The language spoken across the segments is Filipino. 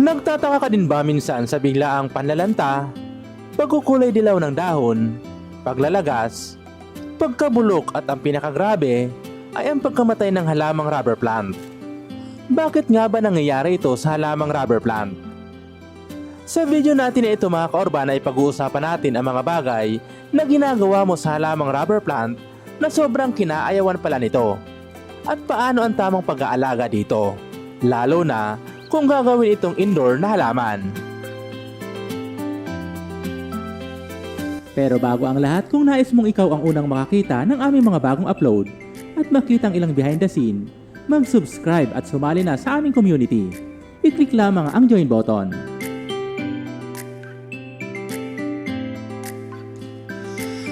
Nagtataka ka din ba minsan sa biglaang panlalanta, pagkukulay dilaw ng dahon, paglalagas, pagkabulok at ang pinakagrabe ay ang pagkamatay ng halamang rubber plant. Bakit nga ba nangyayari ito sa halamang rubber plant? Sa video natin na ito mga kaorban ay pag-uusapan natin ang mga bagay na ginagawa mo sa halamang rubber plant na sobrang kinaayawan pala nito. At paano ang tamang pag-aalaga dito? Lalo na kung gagawin itong indoor na halaman. Pero bago ang lahat, kung nais mong ikaw ang unang makakita ng aming mga bagong upload at makitang ilang behind the scene, mag-subscribe at sumali na sa aming community. I-click lamang ang join button.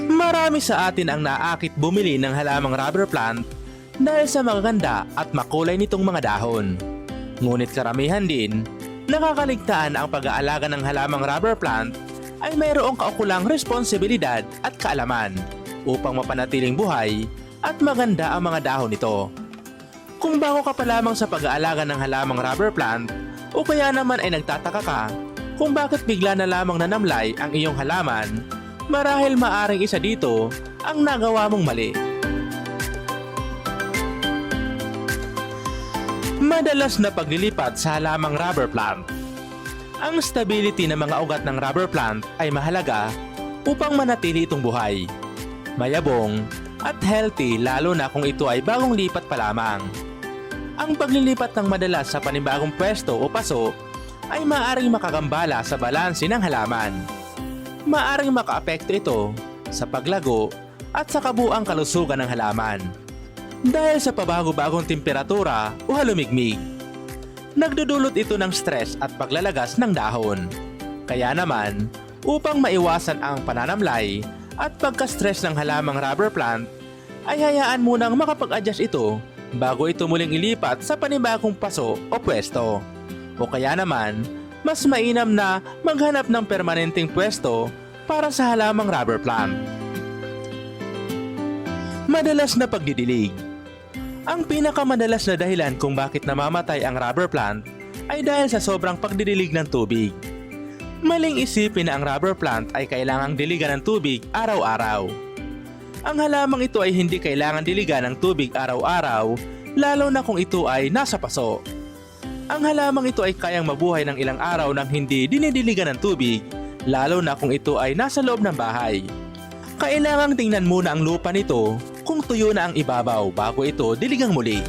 Marami sa atin ang naakit bumili ng halamang rubber plant dahil sa magaganda at makulay nitong mga dahon. Ngunit karamihan din, nakakaligtaan ang pag-aalaga ng halamang rubber plant ay mayroong kaukulang responsibilidad at kaalaman upang mapanatiling buhay at maganda ang mga dahon nito. Kung bago ka pa lamang sa pag-aalaga ng halamang rubber plant o kaya naman ay nagtataka ka kung bakit bigla na lamang nanamlay ang iyong halaman, marahil maaring isa dito ang nagawa mong mali. Madalas na paglilipat sa halamang rubber plant. Ang stability ng mga ugat ng rubber plant ay mahalaga upang manatili itong buhay. Mayabong at healthy lalo na kung ito ay bagong lipat pa lamang. Ang paglilipat ng madalas sa panibagong pwesto o paso ay maaaring makagambala sa balanse ng halaman. Maaring makaapekto ito sa paglago at sa kabuang kalusugan ng halaman dahil sa pabago-bagong temperatura o halumigmig. Nagdudulot ito ng stress at paglalagas ng dahon. Kaya naman, upang maiwasan ang pananamlay at pagka-stress ng halamang rubber plant, ay hayaan munang makapag-adjust ito bago ito muling ilipat sa panibagong paso o pwesto. O kaya naman, mas mainam na maghanap ng permanenteng pwesto para sa halamang rubber plant. Madalas na pagdidilig ang pinakamadalas na dahilan kung bakit namamatay ang rubber plant ay dahil sa sobrang pagdidilig ng tubig. Maling isipin na ang rubber plant ay kailangang diligan ng tubig araw-araw. Ang halamang ito ay hindi kailangan diligan ng tubig araw-araw lalo na kung ito ay nasa paso. Ang halamang ito ay kayang mabuhay ng ilang araw nang hindi dinidiligan ng tubig lalo na kung ito ay nasa loob ng bahay. Kailangang tingnan muna ang lupa nito kung tuyo na ang ibabaw bago ito diligang muli.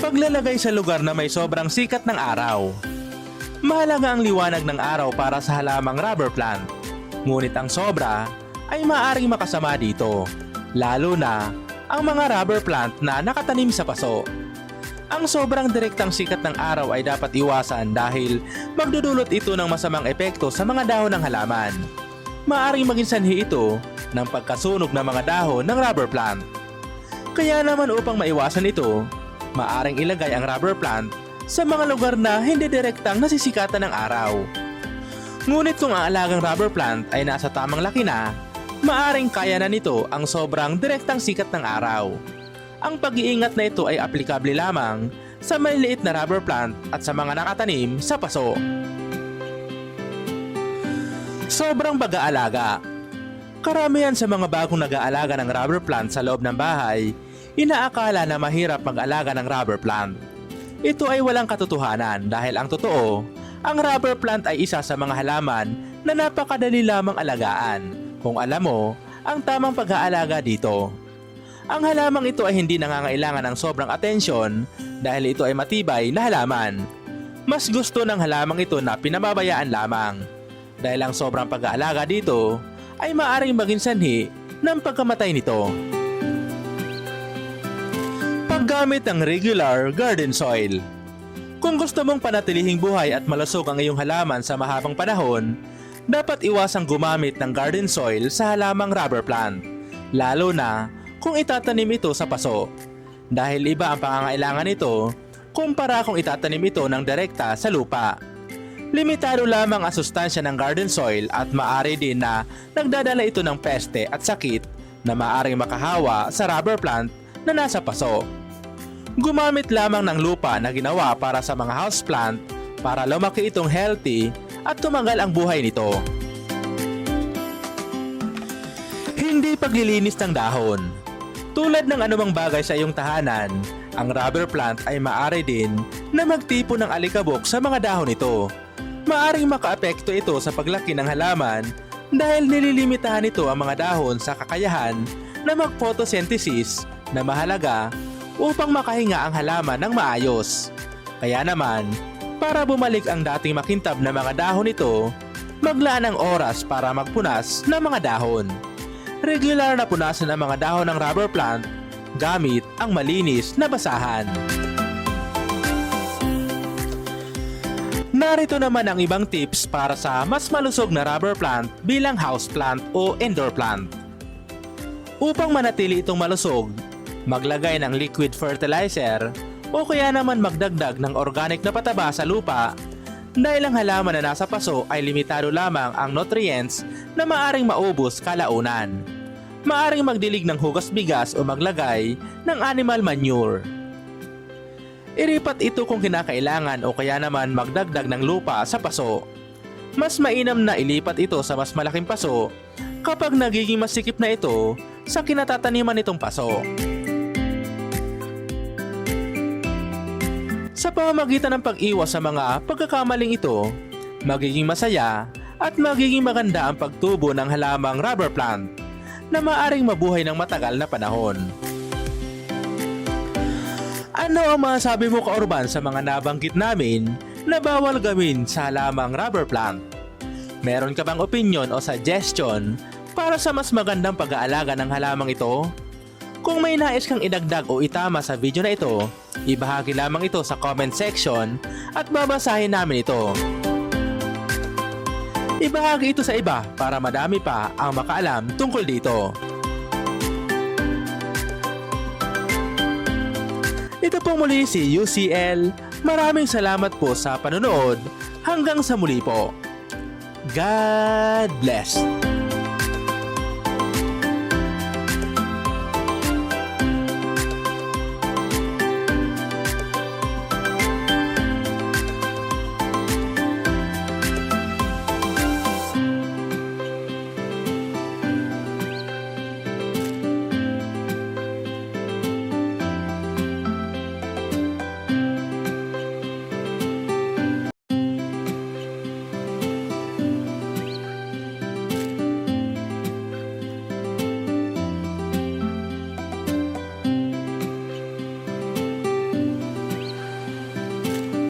Paglalagay sa lugar na may sobrang sikat ng araw. Mahalaga ang liwanag ng araw para sa halamang rubber plant. Ngunit ang sobra ay maaaring makasama dito, lalo na ang mga rubber plant na nakatanim sa paso. Ang sobrang direktang sikat ng araw ay dapat iwasan dahil magdudulot ito ng masamang epekto sa mga dahon ng halaman. Maaring maging sanhi ito ng pagkasunog ng mga dahon ng rubber plant. Kaya naman upang maiwasan ito, maaring ilagay ang rubber plant sa mga lugar na hindi direktang nasisikatan ng araw. Ngunit kung ang alagang rubber plant ay nasa tamang laki na, maaring kaya na nito ang sobrang direktang sikat ng araw. Ang pag-iingat na ito ay aplikable lamang sa maliliit na rubber plant at sa mga nakatanim sa paso. Sobrang pag-aalaga Karamihan sa mga bagong nag-aalaga ng rubber plant sa loob ng bahay, inaakala na mahirap mag-alaga ng rubber plant. Ito ay walang katotohanan dahil ang totoo, ang rubber plant ay isa sa mga halaman na napakadali lamang alagaan kung alam mo ang tamang pag-aalaga dito. Ang halamang ito ay hindi nangangailangan ng sobrang atensyon dahil ito ay matibay na halaman. Mas gusto ng halamang ito na pinababayaan lamang dahil ang sobrang pag-aalaga dito ay maaaring maging sanhi ng pagkamatay nito. Paggamit ng regular garden soil Kung gusto mong panatilihing buhay at malusog ang iyong halaman sa mahabang panahon, dapat iwasang gumamit ng garden soil sa halamang rubber plant, lalo na kung itatanim ito sa paso. Dahil iba ang pangangailangan nito kumpara kung itatanim ito ng direkta sa lupa. Limitado lamang ang sustansya ng garden soil at maari din na nagdadala ito ng peste at sakit na maaring makahawa sa rubber plant na nasa paso. Gumamit lamang ng lupa na ginawa para sa mga houseplant para lumaki itong healthy at tumagal ang buhay nito. Hindi paglilinis ng dahon. Tulad ng anumang bagay sa iyong tahanan, ang rubber plant ay maaari din na magtipo ng alikabok sa mga dahon nito. Maaring makaapekto ito sa paglaki ng halaman dahil nililimitahan nito ang mga dahon sa kakayahan na mag-photosynthesis na mahalaga upang makahinga ang halaman ng maayos. Kaya naman, para bumalik ang dating makintab na mga dahon nito, maglaan ng oras para magpunas ng mga dahon. Regular na punasan ang mga dahon ng rubber plant gamit ang malinis na basahan. Narito naman ang ibang tips para sa mas malusog na rubber plant bilang house plant o indoor plant. Upang manatili itong malusog, maglagay ng liquid fertilizer o kaya naman magdagdag ng organic na pataba sa lupa dahil ang halaman na nasa paso ay limitado lamang ang nutrients na maaring maubos kalaunan. Maaring magdilig ng hugas bigas o maglagay ng animal manure. Iripat ito kung kinakailangan o kaya naman magdagdag ng lupa sa paso. Mas mainam na ilipat ito sa mas malaking paso kapag nagiging masikip na ito sa kinatataniman nitong paso. Sa pamamagitan ng pag-iwas sa mga pagkakamaling ito, magiging masaya at magiging maganda ang pagtubo ng halamang rubber plant na maaring mabuhay ng matagal na panahon. Ano ang masasabi mo kaurban sa mga nabanggit namin na bawal gawin sa halamang rubber plant? Meron ka bang opinion o suggestion para sa mas magandang pag-aalaga ng halamang ito? Kung may nais kang idagdag o itama sa video na ito, ibahagi lamang ito sa comment section at babasahin namin ito. Ibahagi ito sa iba para madami pa ang makaalam tungkol dito. Ito po muli si UCL. Maraming salamat po sa panonood. Hanggang sa muli po. God bless.